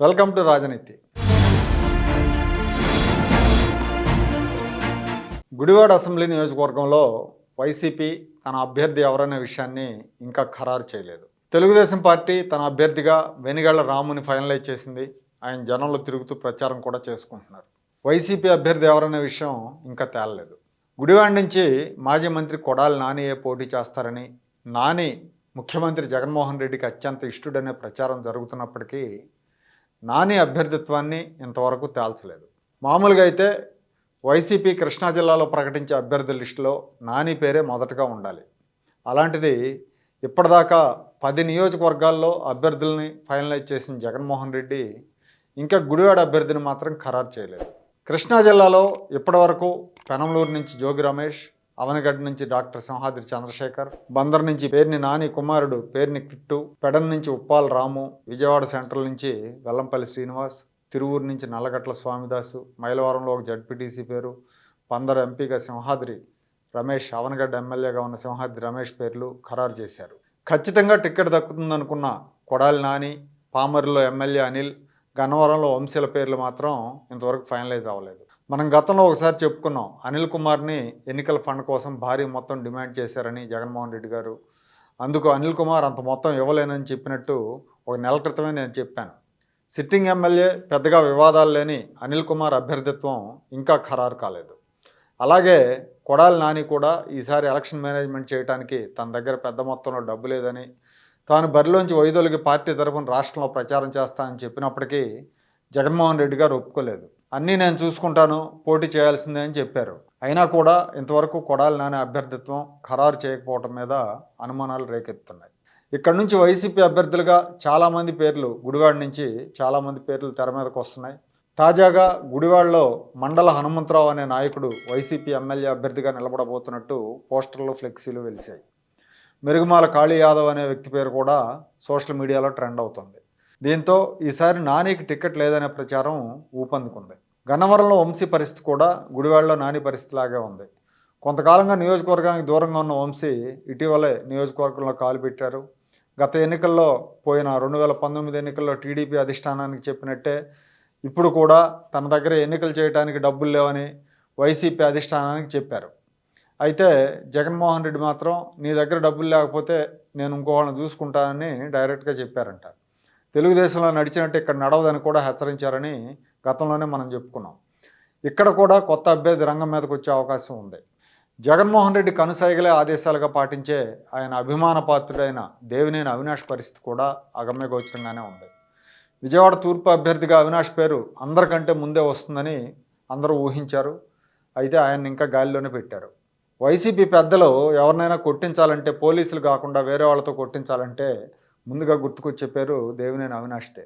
Welcome to రాజనీతి. Gudivada assembly నియోజకవర్గంలో YCP తన అభ్యర్థి ఎవరనే విషయాన్ని ఇంకా ఖరారు చేయలేదు. తెలుగుదేశం పార్టీ తన అభ్యర్థిగా వెనిగళ్ళ రాముని ఫైనలైజ్ చేసింది. ఆయన జనంలో తిరుగుతూ ప్రచారం కూడా చేసుకుంటున్నారు. వైసీపీ అభ్యర్థి ఎవరనే విషయం ఇంకా తేలలేదు. గుడివాడ నుంచి మాజీ మంత్రి కొడాలి నానియే పోటీ చేస్తారని నాని ముఖ్యమంత్రి జగన్మోహన్ రెడ్డికి అత్యంత ఇష్టడనే ప్రచారం జరుగుతున్నప్పటికీ నాని అభ్యర్థిత్వాన్ని ఇంతవరకు తేల్చలేదు. మామూలుగా అయితే వైసీపీ కృష్ణా జిల్లాలో ప్రకటించే అభ్యర్థుల లిస్టులో నాని పేరే మొదటగా ఉండాలి. అలాంటిది ఇప్పటిదాకా పది నియోజకవర్గాల్లో అభ్యర్థుల్ని ఫైనలైజ్ చేసిన జగన్మోహన్ రెడ్డి ఇంకా గుడివాడ అభ్యర్థిని మాత్రం ఖరారు చేయలేదు. కృష్ణా జిల్లాలో ఇప్పటివరకు పెనంలూరు నుంచి జోగి రమేష్ అవనగడ్డ నుంచి డాక్టర్ సింహాద్రి చంద్రశేఖర్ బందర్ నుంచి పేర్ని నాని కుమారుడు పేర్ని కిట్టు పెడన్ నుంచి ఉప్పాల రాము విజయవాడ సెంట్రల్ నుంచి వెల్లంపల్లి శ్రీనివాస్ తిరువూరు నుంచి నల్లగట్ల స్వామిదాసు మైలవరంలో ఒక జడ్పీటీసీ పేరు పందర్ ఎంపీగా సింహాద్రి రమేష్ అవనగడ్డ ఎమ్మెల్యేగా ఉన్న సింహాద్రి రమేష్ పేర్లు ఖరారు చేశారు. ఖచ్చితంగా టికెట్ దక్కుతుందనుకున్న కొడాలి నాని పామరులో ఎమ్మెల్యే అనిల్ గన్నవరంలో వంశీల పేర్లు మాత్రం ఇంతవరకు ఫైనలైజ్ అవ్వలేదు. మనం గతంలో ఒకసారి చెప్పుకున్నాం అనిల్ కుమార్ని ఎన్నికల ఫండ్ కోసం భారీ మొత్తం డిమాండ్ చేశారని జగన్మోహన్ రెడ్డి గారు. అందుకు అనిల్ కుమార్ అంత మొత్తం ఇవ్వలేనని చెప్పినట్టు ఒక నెల క్రితమే నేను చెప్పాను. సిట్టింగ్ ఎమ్మెల్యే పెద్దగా వివాదాలు లేని అనిల్ కుమార్ అభ్యర్థిత్వం ఇంకా ఖరారు కాలేదు. అలాగే కొడాలి నాని కూడా ఈసారి ఎలక్షన్ మేనేజ్మెంట్ చేయడానికి తన దగ్గర పెద్ద మొత్తంలో డబ్బు లేదని తాను బరిలోంచి వైదొలిగి పార్టీ తరఫున రాష్ట్రంలో ప్రచారం చేస్తానని చెప్పినప్పటికీ జగన్మోహన్ రెడ్డి గారు ఒప్పుకోలేదు. అన్నీ నేను చూసుకుంటాను పోటీ చేయాల్సిందే అని చెప్పారు. అయినా కూడా ఇంతవరకు కొడాలి నాని అభ్యర్థిత్వం ఖరారు చేయకపోవటం మీద అనుమానాలు రేకెత్తున్నాయి ఇక్కడ నుంచి వైసీపీ అభ్యర్థులుగా చాలామంది పేర్లు గుడివాడ నుంచి చాలామంది పేర్లు తెర మీదకు వస్తున్నాయి. తాజాగా గుడివాడలో మండల హనుమంతరావు అనే నాయకుడు వైసీపీ ఎమ్మెల్యే అభ్యర్థిగా నిలబడబోతున్నట్టు పోస్టర్లు ఫ్లెక్సీలు వెలిశాయి. మెరుగుమాల కాళీ యాదవ్ అనే వ్యక్తి పేరు కూడా సోషల్ మీడియాలో ట్రెండ్ అవుతుంది. దీంతో ఈసారి నానికి టికెట్ లేదనే ప్రచారం ఊపందుకుంది. గన్నవరంలో వంశీ పరిస్థితి కూడా గుడివాడలో నాని పరిస్థితి లాగే ఉంది. కొంతకాలంగా నియోజకవర్గానికి దూరంగా ఉన్న వంశీ ఇటీవలే నియోజకవర్గంలో కాలు పెట్టారు. గత ఎన్నికల్లో పోయిన రెండు వేల పంతొమ్మిది ఎన్నికల్లో టీడీపీ అధిష్టానానికి చెప్పినట్టే ఇప్పుడు కూడా తన దగ్గర ఎన్నికలు చేయడానికి డబ్బులు లేవని వైసీపీ అధిష్టానానికి చెప్పారు. అయితే జగన్మోహన్ రెడ్డి మాత్రం నీ దగ్గర డబ్బులు లేకపోతే నేను ఇంకో వాళ్ళని చూసుకుంటానని డైరెక్ట్గా చెప్పారంట. తెలుగుదేశంలో నడిచినట్టు ఇక్కడ నడవదని కూడా హెచ్చరించారని గతంలోనే మనం చెప్పుకున్నాం. ఇక్కడ కూడా కొత్త అభ్యర్థి రంగం మీదకి వచ్చే అవకాశం ఉంది. జగన్మోహన్ రెడ్డి కనుసైగలే ఆదేశాలుగా పాటించే ఆయన అభిమాన పాత్రుడైన దేవినేని అవినాష్ పరిస్థితి కూడా అగమ్యగోచరంగానే ఉంది. విజయవాడ తూర్పు అభ్యర్థిగా అవినాష్ పేరు అందరికంటే ముందే వస్తుందని అందరూ ఊహించారు. అయితే ఆయన ఇంకా గాలిలోనే పెట్టారు. వైసీపీ పెద్దలు ఎవరినైనా కొట్టించాలంటే పోలీసులు కాకుండా వేరే వాళ్ళతో కొట్టించాలంటే ముందుగా గుర్తుకొచ్చే పేరు దేవినేని అవినాష్దే.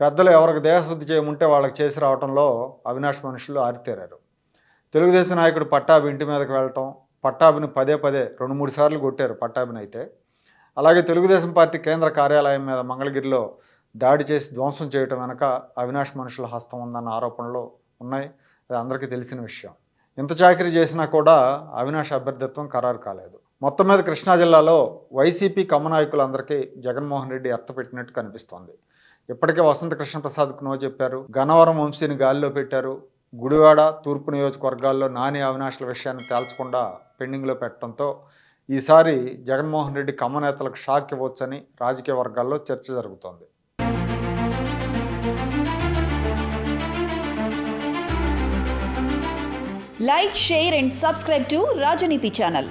పెద్దలు ఎవరికి దేహశుద్ధి చేయముంటే వాళ్ళకి చేసి రావడంలో అవినాష్ మనుషులు ఆరితేరారు. తెలుగుదేశం నాయకుడు పట్టాభి ఇంటి మీదకి వెళ్ళటం పట్టాభిని పదే పదే రెండు మూడు సార్లు కొట్టారు పట్టాభిని అయితే. అలాగే తెలుగుదేశం పార్టీ కేంద్ర కార్యాలయం మీద మంగళగిరిలో దాడి చేసి ధ్వంసం చేయటం వెనక అవినాష్ మనుషుల హస్తం ఉందన్న ఆరోపణలు ఉన్నాయి. అది అందరికీ తెలిసిన విషయం. ఇంత చాకరీ చేసినా కూడా అవినాష్ అభ్యర్థిత్వం ఖరారు కాలేదు. మొత్తం మీద కృష్ణా జిల్లాలో వైసీపీ కమ్మ జగన్మోహన్ రెడ్డి ఎత్తపెట్టినట్టు కనిపిస్తోంది. ఇప్పటికే వసంత కృష్ణప్రసాద్కు నో చెప్పారు. గన్నవరం వంశీని గాలిలో పెట్టారు. గుడివాడ తూర్పు నియోజకవర్గాల్లో నాని అవినాష్ల విషయాన్ని తేల్చకుండా పెండింగ్లో పెట్టడంతో ఈసారి జగన్మోహన్ రెడ్డి కమ్మ నేతలకు షాక్ ఇవ్వచ్చని రాజకీయ వర్గాల్లో చర్చ జరుగుతోంది. Like share and subscribe to Rajneeti channel.